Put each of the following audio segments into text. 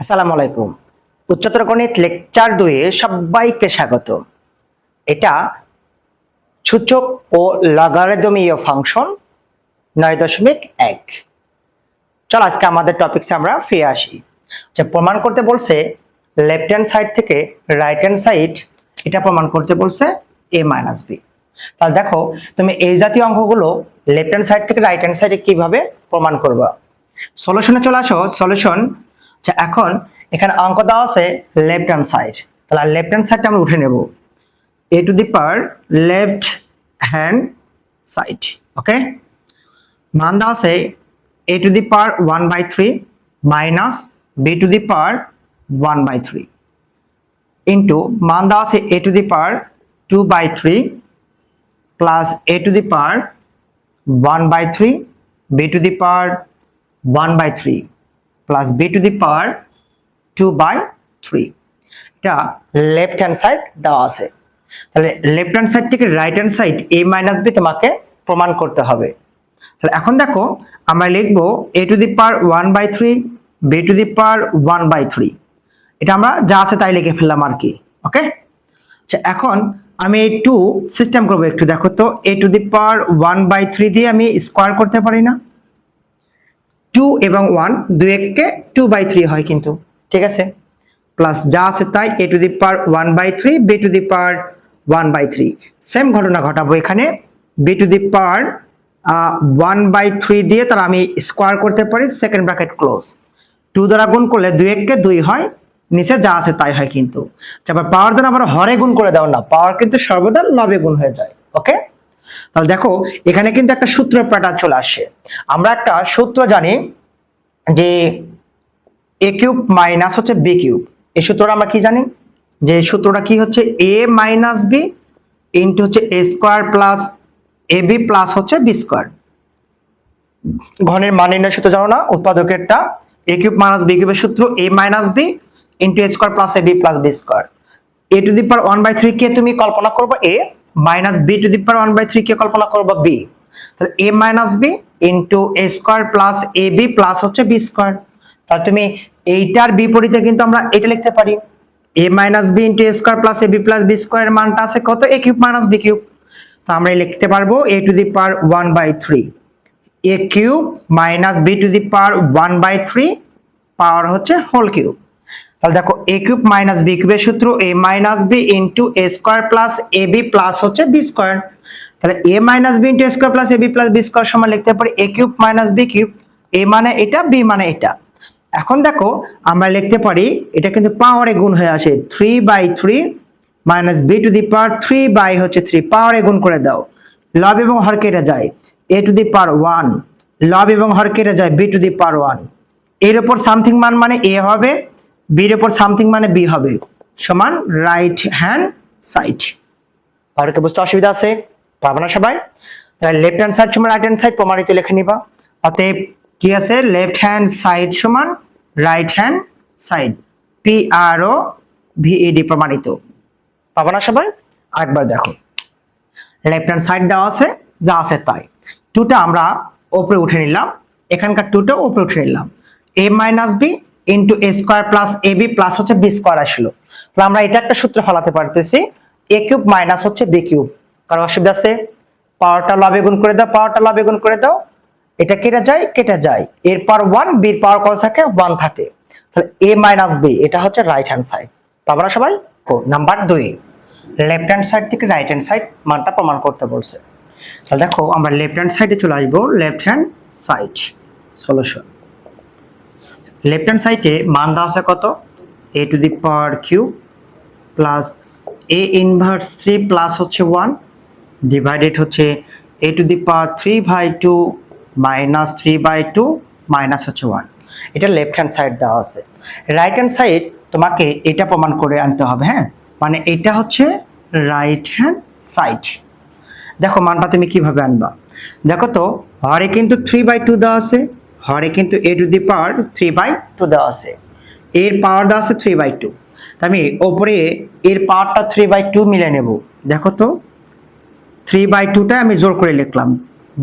আসসালামু আলাইকুম। উচ্চতর গণিত লেকচার দুয়ে সবাইকে স্বাগত এটা সূচক ও লগারিদমীয় ফাংশন নয় দশমিক এক। চল আজকে আমাদের টপিকসে আমরা ফিরে আসি। যে প্রমাণ করতে বলছে লেফট হ্যান্ড সাইড থেকে রাইট হ্যান্ড সাইড এটা প্রমাণ করতে বলছে এ মাইনাস বি তাহলে দেখো, তুমি এই জাতীয় অঙ্কগুলো লেফট হ্যান্ড সাইড থেকে রাইট হ্যান্ড সাইডে কীভাবে প্রমাণ করবা? সলিউশনে চলে আসো সলিউশন আচ্ছা এখন এখানে অঙ্ক দেওয়া আছে লেফট হ্যান্ড সাইড তাহলে লেফট হ্যান্ড সাইডটা আমরা উঠে নেব। A to the power left hand side okay মান দেওয়া আছে A to the power one by three minus B to the power one by three into মান দেওয়া আছে A to the power two by three plus A to the power one by three B to the power one by three plus B to the power two by three এটা left hand side দেওয়া আছে। তাহলে left hand side থেকে right hand side A minus B তোমাকে প্রমাণ করতে হবে। তাহলে এখন দেখো, আমরা লিখব A to the power one by three B to the power one by three এটা আমরা যা আছে তাই লিখে ফেললাম আর কি ওকে আচ্ছা এখন আমি এই টু সিস্টেম করব একটু। দেখো তো A to the power one by three দিয়ে আমি স্কোয়ার করতে পারি না? টু এবং ওয়ান দুই এককে টু বাই থ্রি হয় কিন্তু, ঠিক আছে? প্লাস যা আছে তাই A to the power one by three B to the power one by three same ঘটনা ঘটাবো এখানে। B to the power one by three দিয়ে তারা আমি স্কোয়ার করতে পারি সেকেন্ড ব্র্যাকেট ক্লোজ টু দ্বারা গুণ করলে দুই এককে দুই হয়, নিচে যা আছে তাই হয় কিন্তু। আবার পাওয়ার দ্বারা আবার হরে গুণ করে দাও না পাওয়ার কিন্তু সর্বদা লবে গুণ হয়ে যায়। তাহলে দেখো, এখানে কিন্তু একটা সূত্র প্যাটার্ন চলে আসে। আমরা একটা সূত্র জানি যে এ কিউব মাইনাস হচ্ছে বি কিউব। এই সূত্রটা আমরা কি জানি? যে সূত্রটা কি হচ্ছে? এ মাইনাস বি ইন্টু হচ্ছে A square plus A B plus হচ্ছে বি স্কোয়ার ঘনের মান নির্ণয় সূত্র জানো না? উৎপাদকেরটা এ কিউব মাইনাস বি কিউবের সূত্র A minus B into A square plus A B plus B square A to the power one by three কে তুমি কল্পনা করব? A minus B to the power one by three কে কল্পনা করব B তাহলে A minus B into A square plus A B plus হচ্ছে B square তাহলে তুমি এইটার বিপরীতে কিন্তু আমরা এটা লিখতে পারি। A minus B into A square plus A B plus B square মানটা আছে কত? A cube minus B cube তো আমরা লিখতে পারব A to the power one by three A cube minus B to the power one by three power হচ্ছে whole cube তাহলে দেখো এ কিউব মাইনাস বি কিউবের সূত্র A minus B into A square plus A B plus হচ্ছে B square তাহলে A minus B into square plus A B plus B square সমান লিখতে পারি A cube minus B cube A মানে এটা B মানে এটা। এখন দেখো আমরা লিখতে পারি এটা কিন্তু পাওয়ারে গুণ হয়ে আসে three by three minus B to the power three by হচ্ছে থ্রি পাওয়ারে গুণ করে দাও। লব এবং হর কেটে যায়। এ টু দি পাওয়ার ওয়ান লব এবং হর কেটে যায় বি টু দি পাওয়ার ওয়ানের উপর সামথিং মান মানে এ হবে বির উপর সামথিং মানে বি হবে, সমান রাইট হ্যান্ড সাইড আর কি বুঝতে অসুবিধা আছে? পারবে না সবাই? তাহলে লেফট হ্যান্ড সাইড সমান রাইট হ্যান্ড সাইড প্রমাণিত লিখে নিবা। অতএব কি আছে? লেফট হ্যান্ড সাইড সমান right hand side P R O V E D প্রমাণিত। পাবো না সবাই? আরেকবার দেখো। লেফট হ্যান্ড সাইড দেওয়া আছে, যা আছে তাই। টুটা আমরা ওপরে উঠে নিলাম। এখানকার টুটা উপরে উঠে নিলাম। A minus B into A square plus A B plus হচ্ছে বি স্কোয়ার আসলো। তাহলে আমরা এটা একটা সূত্র ফলাতে পারতেছি এ কিউব মাইনাস হচ্ছে বি কিউব কারণ অসুবিধা আছে পাওয়ারটা লবে গুণ করে দাও পাওয়ারটা লবে গুণ করে দাও, এটা কেটে যায় কেটে যায়। এর পাওয়ার ওয়ান বির পাওয়ার কত থাকে? ওয়ান থাকে। তাহলে এ মাইনাস বি এটা হচ্ছে রাইট হ্যান্ড সাইড পাবো না সবাই নাম্বার দুই। লেফট হ্যান্ড সাইড থেকে রাইট হ্যান্ড সাইড মানটা প্রমাণ করতে বলছে। তাহলে দেখো, আমরা লেফট হ্যান্ড সাইডে চলে আসব left hand side solution left hand সাইডে মান আছে কত? A to the power Q plus A inverse three plus হচ্ছে ওয়ান ডিভাইডেড হচ্ছে A to the power three by two minus three by two minus হচ্ছে ওয়ান এটা left hand side দেওয়া আছে। রাইট হ্যান্ড সাইড তোমাকে এটা প্রমাণ করে আনতে হবে হ্যাঁ? মানে এটা হচ্ছে রাইট হ্যান্ড সাইড দেখো মানটা তুমি কীভাবে আনবা? দেখো তো হরে কিন্তু থ্রি বাই টু দেওয়া আছে। হরে কিন্তু A to the power three by two দেওয়া আছে। এর পাওয়ার দেওয়া আছে থ্রি বাই টু আমি ওপরে এর পাওয়ারটা থ্রি বাই টু মিলে নেব। দেখো তো থ্রি বাই টুটা আমি জোর করে লিখলাম।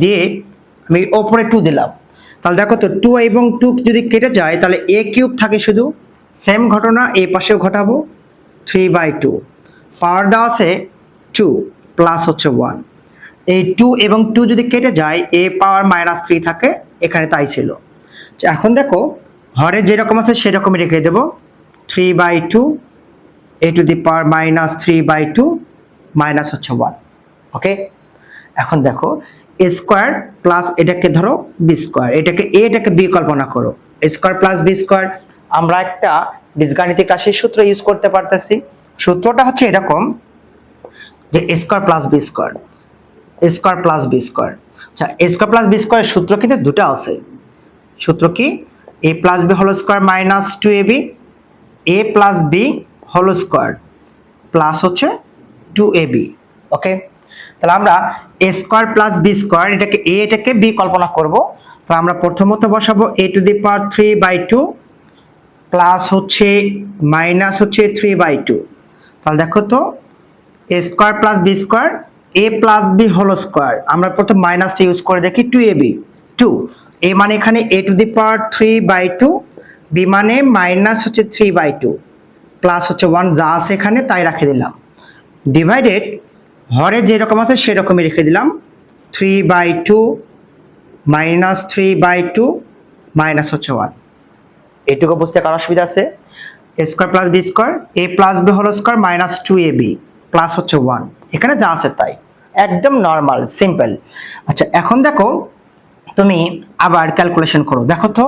দিয়ে আমি ওপরে টু দিলাম। তাহলে দেখো তো টু এবং টু যদি কেটে যায়, তাহলে এ কিউব থাকে শুধু। সেম ঘটনা এই পাশেও ঘটাবো। থ্রি বাই টু পাওয়ার দেওয়া আছে টু প্লাস হচ্ছে ওয়ান এই টু এবং টু যদি কেটে যায় এ পাওয়ার মাইনাস থ্রি থাকে। এখানে তাই ছিল। এখন দেখো হরে যেরকম আছে সেরকমই রেখে দেবো। Three by two A to the power minus three by two minus হচ্ছে ওয়ান ওকে এখন দেখো এ স্কোয়ার প্লাস এটাকে ধরো বি স্কোয়ার এটাকে এটাকে বি কল্পনা করো। স্কোয়ার প্লাস বি স্কোয়ার আমরা একটা বীজগাণিতিক রাশির সূত্র ইউজ করতে পারতেছি। সূত্রটা হচ্ছে এরকম যে square plus B square square plus B square আচ্ছা A square plus B square সূত্র কিন্তু দুটো আছে। সূত্র কি? A plus B whole square minus two A B A plus B whole square plus হচ্ছে টু এ বি ওকে তাহলে আমরা A square plus B square এটাকে এ এটাকে বি কল্পনা করব। তাহলে আমরা প্রথমত বসাবো A to the power three by two plus হচ্ছে মাইনাস হচ্ছে থ্রি বাই টু তাহলে দেখো তো A square plus B square A plus B whole square আমরা প্রথম মাইনাসটা ইউজ করে দেখি two A B two A মানে এখানে A to the power three by two B মানে মাইনাস হচ্ছে থ্রি বাই টু প্লাস হচ্ছে ওয়ান যা আছে এখানে তাই রাখে দিলাম। ডিভাইডেড হরে যেরকম আছে সেরকমই রেখে দিলাম। Three by two minus three by two minus হচ্ছে ওয়ান এটুকু বুঝতে কারও অসুবিধা আছে? A square plus B square A plus B whole square minus two A B plus হচ্ছে ওয়ান এখানে যা আছে তাই। একদম নর্মাল সিম্পল আচ্ছা এখন দেখো, তুমি আবার ক্যালকুলেশন করো। দেখো তো,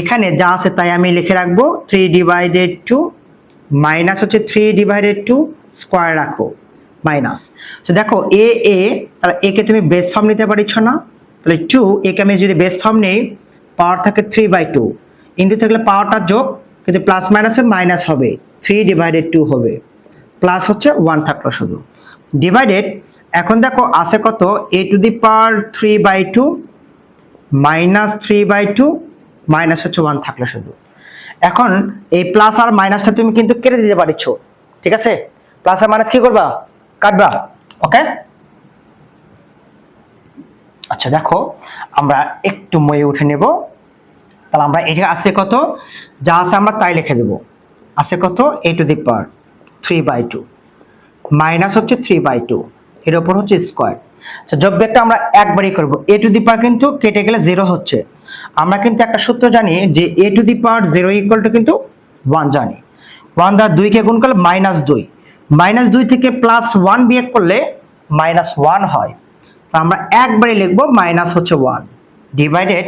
এখানে যা আছে তাই আমি লিখে রাখব থ্রি ডিভাইডেড টু মাইনাস হচ্ছে থ্রি ডিভাইডেড টু স্কোয়ার রাখো মাইনাস তো দেখো এ এ তাহলে একে তুমি বেস ফর্ম নিতে পারছ না। তাহলে টু একে আমি যদি বেস ফর্ম নেই পাওয়ার থাকে থ্রি বাই টু ইন্টু থাকলে পাওয়ারটা যোগ, কিন্তু প্লাস মাইনাসে মাইনাস হবে থ্রি ডিভাইডেড টু হবে। প্লাস হচ্ছে ওয়ান থাকল শুধু। ডিভাইডেড এখন দেখো আছে কত? A to the power three by two minus three by two minus হচ্ছে ওয়ান থাকল শুধু। এখন এই প্লাস আর মাইনাসটা তুমি কিন্তু কেটে দিতে পারছ, ঠিক আছে? প্লাস আর মাইনাস কি করবা? কাটবা ওকে আচ্ছা দেখো, আমরা একটু মই উঠে নেব। তাহলে আমরা এটা আছে কত? যা আছে আমরা তাই লিখে দেব। আছে কত? A to the power three by two minus হচ্ছে থ্রি বাই টু এর ওপর হচ্ছে স্কোয়ার আচ্ছা যোগ বিয়োগটা আমরা একবারই করব। এ টু দি পাওয়ার কিন্তু কেটে গেলে জিরো হচ্ছে। আমরা কিন্তু একটা সূত্র জানি যে a to the power zero equal to কিন্তু ওয়ান জানি। ওয়ান দ্বারা দুইকে গুণ করলে মাইনাস দুই। মাইনাস দুই থেকে প্লাস ওয়ান বিয়োগ করলে মাইনাস ওয়ান হয়। তো আমরা একবারই লিখব মাইনাস হচ্ছে ওয়ান ডিভাইডেড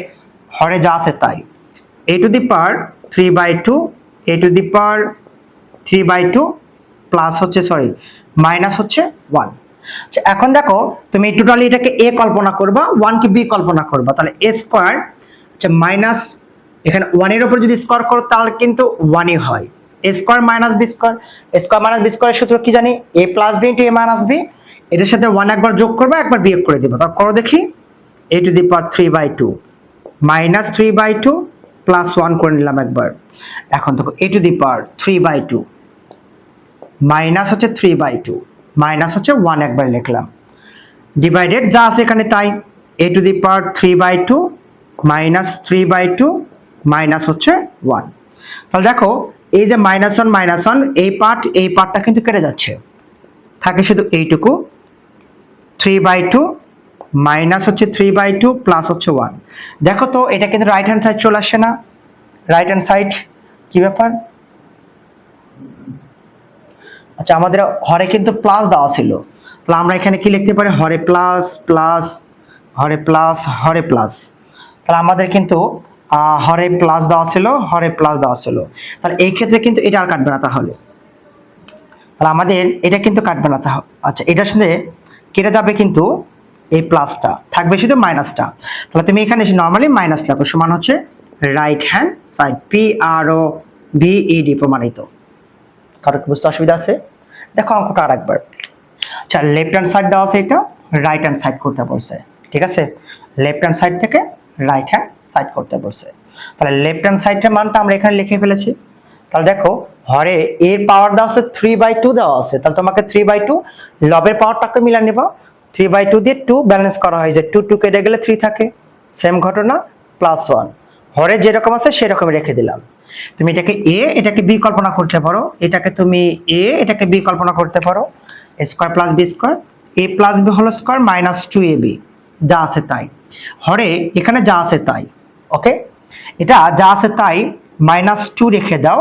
হরে যা আছে তাই। A to the power three by two a to the power three by two plus হচ্ছে সরি মাইনাস হচ্ছে ওয়ান আচ্ছা এখন দেখো, তুমি টোটালি এটাকে এ কল্পনা করবা ওয়ান কি বি কল্পনা করবা। তাহলে এ স্কোয়ার আচ্ছা মাইনাস এখানে ওয়ানের উপর যদি স্কোয়ার করো, তাহলে কিন্তু ওয়ানই হয়। A square minus b square square minus b স্কোয়ারের সূত্র কি জানি? A plus b into a minus b এটার সাথে ওয়ান একবার যোগ করবা, একবার বিয়োগ করে দিবা। তার করো দেখি। A to the power three by two minus three by two plus one করে নিলাম একবার। এখন দেখো a to the power three by two minus হচ্ছে থ্রি বাই টু মাইনাস হচ্ছে ওয়ান একবার লিখলাম। ডিভাইডেড যা আছে এখানে তাই। A to the power three by two minus three by two minus হচ্ছে ওয়ান তাহলে দেখো, এই যে মাইনাস ওয়ান মাইনাস ওয়ান এই পার্ট এই পার্টটা কিন্তু কেটে যাচ্ছে। থাকে শুধু এইটুকু। থ্রি বাই টু মাইনাস হচ্ছে থ্রি বাই টু প্লাস হচ্ছে ওয়ান দেখো তো, এটা কিন্তু রাইট হ্যান্ড সাইড চলে আসে না। রাইট হ্যান্ড সাইড কি ব্যাপার? আচ্ছা আমাদের হরে কিন্তু প্লাস দেওয়া ছিল। তাহলে আমরা এখানে কি লিখতে পারি? হরে প্লাস প্লাস হরে প্লাস হরে প্লাস তাহলে আমাদের কিন্তু হরে প্লাস দেওয়া ছিল, হরে প্লাস দেওয়া ছিল। তাহলে এই ক্ষেত্রে কিন্তু এটা আর কাটবে না তাহলে। তাহলে আমাদের এটা কিন্তু কাটবে না তাহলে আচ্ছা এটার সাথে কেটে যাবে কিন্তু এই প্লাসটা থাকবে শুধু মাইনাসটা তাহলে তুমি এখানে এসে নর্মালি মাইনাস লাগো সমান হচ্ছে right hand side P R O B E D প্রমাণিত। কারও বুঝতে অসুবিধা আছে? দেখো অঙ্কটা আর একবার আচ্ছা লেফট হ্যান্ড সাইড দেওয়া আছে এটা রাইট হ্যান্ড সাইড করতে বলছে। ঠিক আছে? লেফট হ্যান্ড সাইড থেকে রাইট হ্যান্ড সাইড করতে বলছে। তাহলে লেফট হ্যান্ড সাইডের মানটা আমরা এখানে লিখে ফেলেছি। তাহলে দেখো, হরে এর পাওয়ার দেওয়া আছে থ্রি বাই টু দেওয়া আছে। তাহলে তোমাকে থ্রি বাই টু লবের পাওয়ারটাকে মিলা নেবা। থ্রি বাই টু দিয়ে টু ব্যালেন্স করা হয়েছে টু টু কেটে গেলে থ্রি থাকে। সেম ঘটনা প্লাস ওয়ান হরে যেরকম আছে সেরকম রেখে দিলাম। তুমি এটাকে এ এটাকে বি কল্পনা করতে পারো। এটাকে তুমি এ এটাকে বি কল্পনা করতে পারো। Square plus b square a plus b হল square minus two a b যা আছে তাই। হরে এখানে যা আছে তাই। ওকে এটা যা আছে তাই মাইনাস টু রেখে দাও।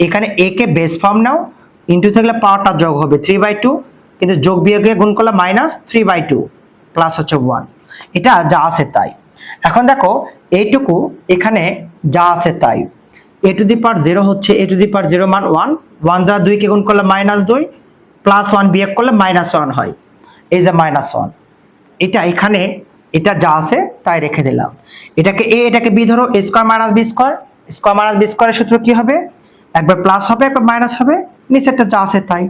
এখানে এ কে বেস ফর্ম নাও। ইন্টু থাকলে পাওয়ারটা যোগ হবে থ্রি বাই টু কিন্তু যোগ বিয়োগে গুণ করলে minus three by two plus হচ্ছে ওয়ান এটা যা আছে তাই। এখন দেখো, এইটুকু এখানে যা আছে তাই। এ টু দি পার জিরো হচ্ছে a to the power zero মান ওয়ান ওয়ান দ্বারা দুইকে গুণ করলে মাইনাস দুই প্লাস ওয়ান বিয়োগ করলে মাইনাস ওয়ান হয়। এই যে মাইনাস ওয়ান এটা এখানে, এটা যা আছে তাই রেখে দিলাম। এটাকে এ এটাকে বি ধরো square minus b square square minus b স্কোয়ারের সূত্র কি হবে? একবার প্লাস হবে, একবার মাইনাস হবে, নিচেরটা যা আছে তাই।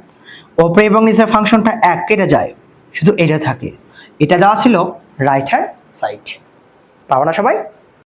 ওপরে এবং নিচের ফাংশনটা এক কেটে যায়, শুধু এটা থাকে। এটা দেওয়া ছিল রাইট হ্যান্ড সাইড পাবো না সবাই।